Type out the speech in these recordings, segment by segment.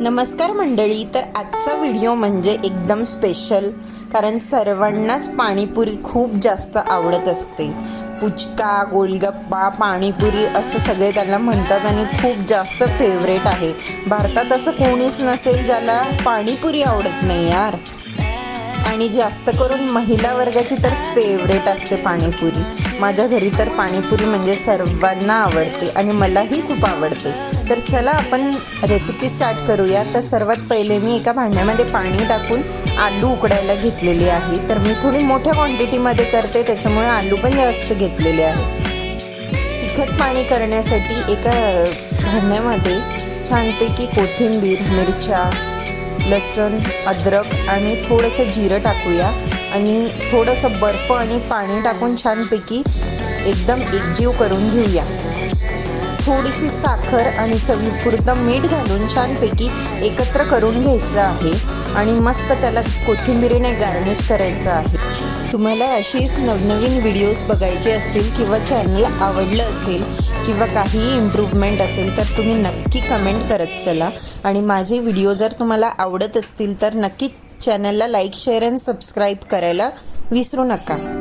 नमस्कार मंडळी तर आजचा व्हिडिओ म्हणजे एकदम स्पेशल कारण सर्वांनाच पाणीपुरी खूप जास्त आवडत असते. पुचका गोलगप्पा पाणीपुरी असं सगळे त्याला म्हणतात आणि खूप जास्त फेवरेट आहे. भारतात असं कोणीच नसेल ज्याला पाणीपुरी आवडत नाही यार. आणि जास्त करून महिला वर्गाची तर फेवरेट असते पाणीपुरी. माझ्या घरी तर पाणीपुरी म्हणजे सर्वांना आवडते आणि मलाही खूप आवडते. तर चला आपण रेसिपी स्टार्ट करूया. तर सर्वात पहिले मी एका भांड्यामध्ये पाणी टाकून आलू उकडायला घेतलेली आहे. तर मी थोडी मोठ्या क्वांटिटीमध्ये करते त्याच्यामुळे आलू पण जास्त घेतलेले आहे. तिखट पाणी करण्यासाठी एका भांड्यामध्ये छानपैकी कोथिंबीर मिरच्या लसण अद्रक आणि थोडंसं जिरं टाकूया. आणि थोडंसं बर्फ आणि पाणी टाकून छानपैकी एकदम एकजीव करून घेऊया. थोडीशी साखर आणि चवीपुरतं मीठ घालून छानपैकी एकत्र करून घ्यायचं आहे आणि मस्त त्याला कोथिंबीरीने गार्निश करायचं आहे. तुम्हाला अशीच नवनवीन व्हिडिओज बघायचे असतील किंवा चॅनल आवडलं असेल किंवा काहीही इम्प्रूव्हमेंट असेल तर तुम्ही नक्की कमेंट करत चला. आणि माझे व्हिडिओ जर तुम्हाला आवडत असतील तर नक्की चॅनलला लाईक शेअर अँड सबस्क्राईब करायला विसरू नका.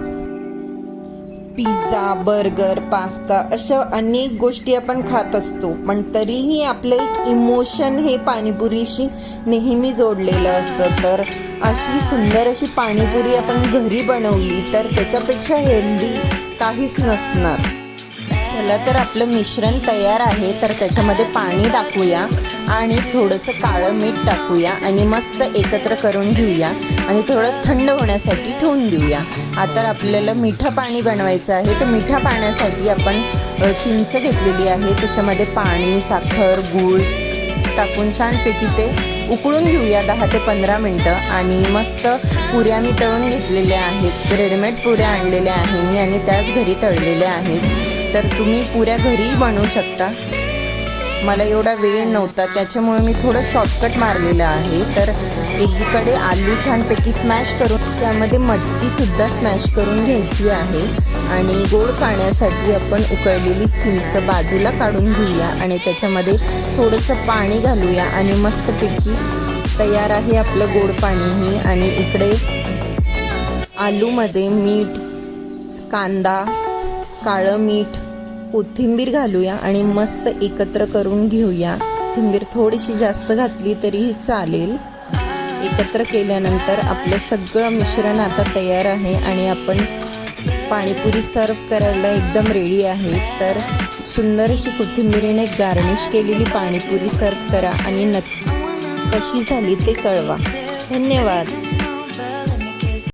पिझ्झा बर्गर पास्ता अशा अनेक गोष्टी आपण खात असतो. पण तरीही आपलं एक इमोशन हे पाणीपुरीशी नेहमी जोडलेलं असतं. तर अशी सुंदर अशी पाणीपुरी आपण घरी बनवली तर त्याच्यापेक्षा हेल्दी काहीच नसणार. चला तर आपलं मिश्रण तयार आहे तर त्याच्यामध्ये पाणी टाकूया. आणि थोडंसं काळं मीठ टाकूया आणि मस्त एकत्र करून घेऊया. आणि थोडं थंड होण्यासाठी ठेवून देऊया. आता आपल्याला मिठं पाणी बनवायचं आहे. तर मिठा पाण्यासाठी आपण चिंच घेतलेली आहे. त्याच्यामध्ये पाणी साखर गूळ टाकून छानपैकी ते उकळून घेऊया दहा ते पंधरा मिनटं. आणि मस्त पुऱ्या मी तळून घेतलेल्या आहेत. रेडीमेड पुऱ्या आणलेल्या आहे मी आणि त्याच घरी तळलेल्या आहेत. तर तुम्ही पुऱ्या घरीही बनवू शकता. मला एवढा वेळ नव्हता त्याच्यामुळे मी थोडं शॉर्टकट मारलेलं आहे. तर एकीकडे आलू छानपैकी स्मॅश करून त्यामध्ये मटकीसुद्धा स्मॅश करून घ्यायची आहे. आणि गोड पाण्यासाठी आपण उकळलेली चिंच बाजूला काढून घेऊया आणि त्याच्यामध्ये थोडंसं पाणी घालूया आणि मस्तपैकी तयार आहे आपलं गोड पाणीही आणि इकडे आलूमध्ये मीठ कांदा काळं मीठ कोथिंबीर घालूया आणि मस्त एकत्र करून घेऊया. कोथिंबीर थोडीशी जास्त घातली तरीही चालेल. एकत्र केल्यानंतर आपलं सगळं मिश्रण आता तयार आहे आणि आपण पाणीपुरी सर्व करायला एकदम रेडी आहे. तर सुंदर अशी कोथिंबीरीने गार्निश केलेली पाणीपुरी सर्व करा आणि नक्की कशी झाली ते कळवा. धन्यवाद.